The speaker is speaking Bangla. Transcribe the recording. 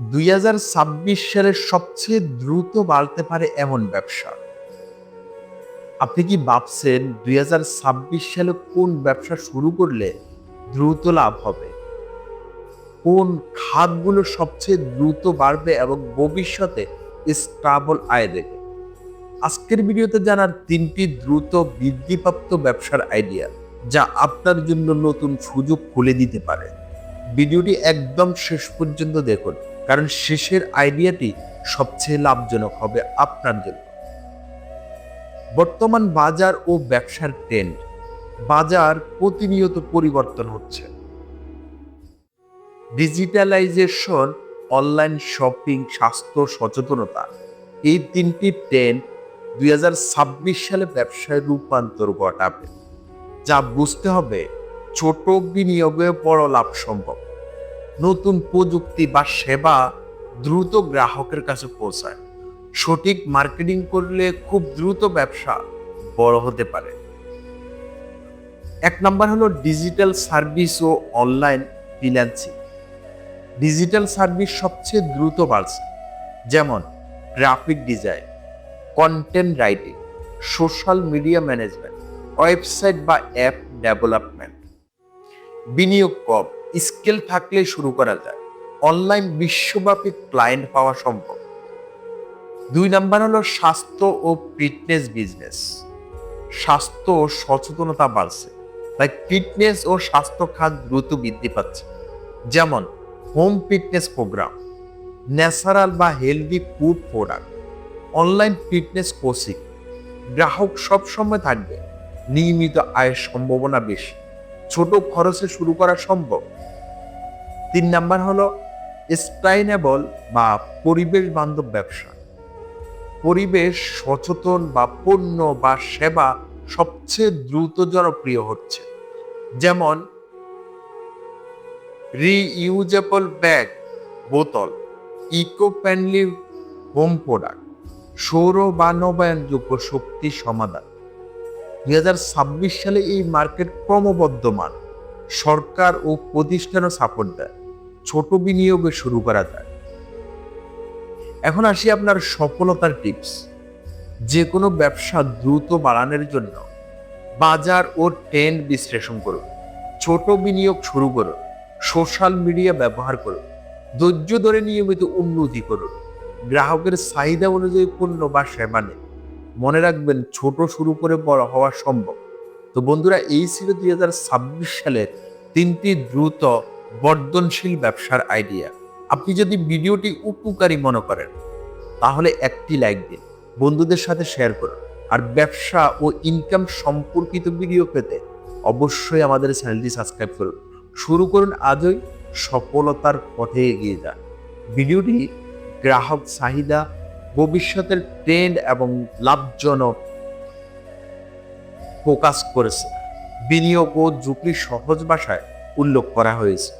দুই হাজার ছাব্বিশ সালের সবচেয়ে দ্রুত বাড়তে পারে এমন ব্যবসা। আপনি কি ভাবছেন দুই হাজার ছাব্বিশ সালে কোন ব্যবসা শুরু করলে দ্রুত লাভ হবে? কোন খাতগুলো সবচেয়ে দ্রুত বাড়বে এবং ভবিষ্যতে স্টাবল আয় দেবে? আজকের ভিডিওতে জানার তিনটি দ্রুত বৃদ্ধিপ্রাপ্ত ব্যবসার আইডিয়া যা আপনার জন্য নতুন সুযোগ খুলে দিতে পারে। ভিডিওটি একদম শেষ পর্যন্ত দেখুন। কারণ শেষের আইডিয়াটি সবচেয়ে লাভজনক হবে আপনার জন্য। বর্তমান বাজার ও ব্যবসার ট্রেন্ড বাজার প্রতিনিয়ত পরিবর্তন হচ্ছে। ডিজিটালাইজেশন অনলাইন শপিং স্বাস্থ্য সচেতনতা, এই তিনটি ট্রেন্ড দুই হাজার ছাব্বিশ সালে ব্যবসায় রূপান্তর ঘটাবে, যা বুঝতে হবে ছোট বিনিয়োগে বড় লাভ সম্ভব। নতুন প্রযুক্তি বা সেবা দ্রুত গ্রাহকের কাছে পৌঁছায়। সঠিক মার্কেটিং করলে খুব দ্রুত ব্যবসা বড় হতে পারে। এক নাম্বার হলো ডিজিটাল সার্ভিস ও অনলাইন ফ্রিল্যান্সিং ডিজিটাল সার্ভিস সবচেয়ে দ্রুত বাড়ছে, যেমন graphic design, content writing, social media management, website বা অ্যাপ ডেভেলপমেন্ট। বিনিয়োগ কম স্কেল থাকলে শুরু করা যায়। অনলাইন বিশ্বব্যাপী ক্লায়েন্ট পাওয়া সম্ভব। দুই নাম্বার হলো স্বাস্থ্য ও ফিটনেস বিজনেস। স্বাস্থ্য ও সচেতনতা বাড়ছে, তাই ফিটনেস ও স্বাস্থ্য খাত দ্রুত বৃদ্ধি পাচ্ছে। যেমন, হোম ফিটনেস প্রোগ্রাম, ন্যাচারাল বা healthy food product, online fitness coaching. গ্রাহক সবসময় থাকবে, নিয়মিত আয়ের সম্ভাবনা বেশি। ছোট খরচে শুরু করা সম্ভব। তিন নাম্বার হলো স্টাইনেবল বা পরিবেশ বান্ধব ব্যবসা। পরিবেশ সচেতন বা পণ্য বা সেবা সবচেয়ে দ্রুত জনপ্রিয় হচ্ছে। যেমন রিইউজেবল ব্যাগ বোতল ইকো ফ্রেন্ডলি হোম প্রোডাক্ট সৌর বা নবায়নযোগ্য শক্তি সমাধান। দুই হাজার ছাব্বিশ সালে এই মার্কেট ক্রমবর্ধমান। সরকার ও প্রতিষ্ঠানও সাপোর্ট দেয়। ছোট বিনিয়োগে শুরু করা যায়। এখন আসি আপনার সফলতার টিপস যে কোনো ব্যবসা দ্রুত বাড়ানোর জন্য বাজার ও ট্রেন্ড বিশ্লেষণ করুন। ছোট বিনিয়োগ শুরু করুন। সোশ্যাল মিডিয়া ব্যবহার করুন। ধৈর্য ধরে নিয়মিত উন্নতি করুন। গ্রাহকের চাহিদা অনুযায়ী পণ্য বা সেবা নেই মনে রাখবেন ছোট শুরু করে বড় হওয়া সম্ভব। তো বন্ধুরা, এই ছিল দুই হাজার ছাব্বিশ সালের তিনটি দ্রুত বর্ধনশীল ব্যবসার আইডিয়া আপনি যদি ভিডিওটি উপকারী মনে করেন, তাহলে একটি লাইক দিন, বন্ধুদের সাথে শেয়ার করুন। আর ব্যবসা ও ইনকাম সম্পর্কিত ভিডিও পেতে অবশ্যই আমাদের চ্যানেলটি সাবস্ক্রাইব করুন। শুরু করুন আজই, সফলতার পথে এগিয়ে যান। ভিডিওটি গ্রাহক চাহিদা, ভবিষ্যতের ট্রেন্ড এবং লাভজনক ফোকাস করেছে। বিনিয়োগ ও ঝুঁকি সহজ ভাষায় উল্লেখ করা হয়েছে।